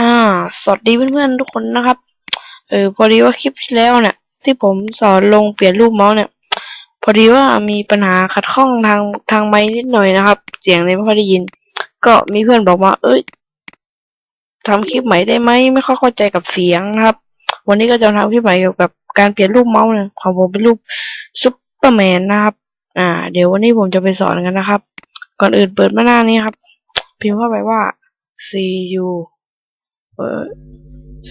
อ่า สวัสดีเพื่อนๆทุกคนนะครับ เออ พอดีว่าคลิปที่แล้วเนี่ย ที่ผมสอนลงเปลี่ยนรูปเมาส์เนี่ย พอดีว่ามีปัญหาขัดข้องทางทางไมค์นิดหน่อยนะครับ เสียงเลยไม่ค่อยได้ยิน ก็มีเพื่อนบอกว่า เอ้ยทำคลิปใหม่ได้ไหมไม่ค่อยเข้าใจกับเสียงนะครับ วันนี้ก็จะทำคลิปใหม่เกี่ยวกับการเปลี่ยนรูปเมาส์เนี่ยของผมเป็นรูปซุปเปอร์แมนนะครับ อ่า เดี๋ยววันนี้ผมจะไปสอนกันนะครับ ก่อนอื่นเปิดมาหน้านี้ครับ พิมพ์เข้าไปว่า C U เอ่อ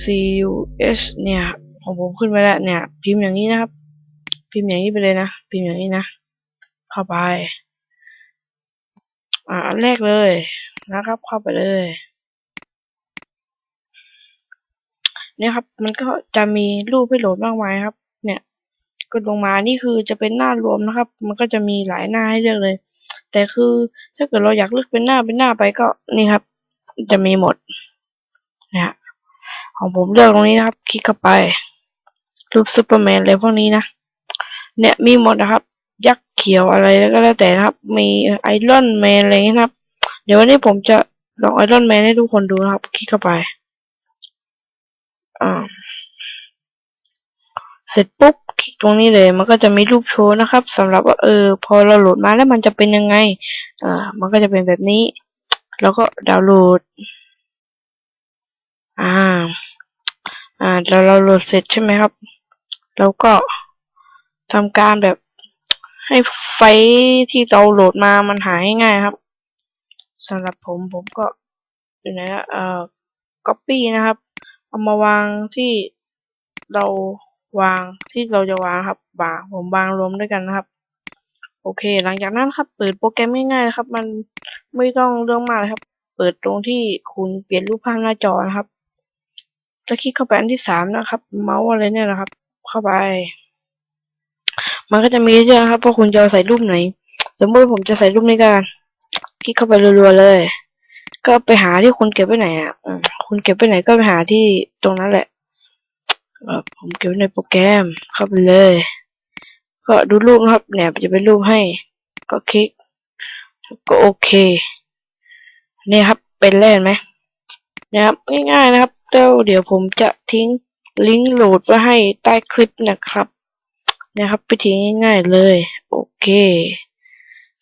C U S เนี่ยของผมขึ้นไปแล้วเนี่ย พิมพ์อย่างนี้นะครับ พิมพ์อย่างนี้ไปเลยนะ พิมพ์อย่างนี้นะ เข้าไป อ่าอันแรกเลยนะครับ เข้าไปเลยเนี่ยครับ มันก็จะมีรูปให้โหลดมากมายครับ เนี่ยกดลงมานี่คือจะเป็นหน้ารวมนะครับ มันก็จะมีหลายหน้าให้เลือกเลย แต่คือถ้าเกิดเราอยากเลือกเป็นหน้าเป็นหน้าไปก็นี่ครับ จะมีหมด ของผมเลือกตรงนี้นะครับ คลิกเข้าไป รูปซูเปอร์แมนอะไรพวกนี้นะ เนี่ยมีหมดนะครับ ยักษ์เขียวอะไรแล้วก็แล้วแต่นะครับ มีไอรอนแมนอะไรอย่างนี้นะครับ เดี๋ยววันนี้ผมจะลองไอรอนแมนให้ทุกคนดูนะครับ คลิกเข้าไป อ่า เสร็จปุ๊บคลิกตรงนี้เลย มันก็จะมีรูปโชว์นะครับสำหรับว่าเออ พอเราโหลดมาแล้วมันจะเป็นยังไง อ่า มันก็จะเป็นแบบนี้ แล้วก็ดาวน์โหลด อ่า อ่าเราเราโหลดเสร็จใช่ไหมครับ แล้วก็ทำการแบบให้ไฟที่เราโหลดมามันหายง่ายครับสำหรับผมผมก็อยู่ไหนเอ่อ copy นะครับ เอามาวางที่เราวางที่เราจะวางครับวางผมวางรวมด้วยกันนะครับ โอเค หลังจากนั้นครับ เปิดโปรแกรมง่ายๆนะครับ มันไม่ต้องเรื่องมากเลยครับ เปิดตรงที่คุณเปลี่ยนรูปภาพหน้าจอนะครับ แล้วคลิกเข้าไปอันที่สามนะครับ เมาส์อะไรเนี่ยนะครับ เข้าไป มันก็จะมีเรื่องครับว่าคุณจะใส่รูปไหน สมมติผมจะใส่รูปนี้กันคลิกเข้าไปรัวๆเลย ก็ไปหาที่คุณเก็บไว้ไหนอะคุณเก็บไว้ไหนก็ไปหาที่ตรงนั้นแหละผมเก็บในโปรแกรมเข้าไปเลย ก็ดูรูปนะครับ เนี่ยจะเป็นรูปให้ ก็คลิกก็โอเค นี่ครับเป็นแล้วเห็นไหมนะครับง่ายๆนะครับ เดี๋ยวเดี๋ยวผมจะทิ้งลิงก์โหลดไว้ให้ใต้คลิปนะครับ นะครับไปทิ้งง่ายๆเลย โอเค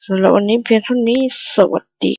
สำหรับวันนี้เพียงเท่านี้สวัสดี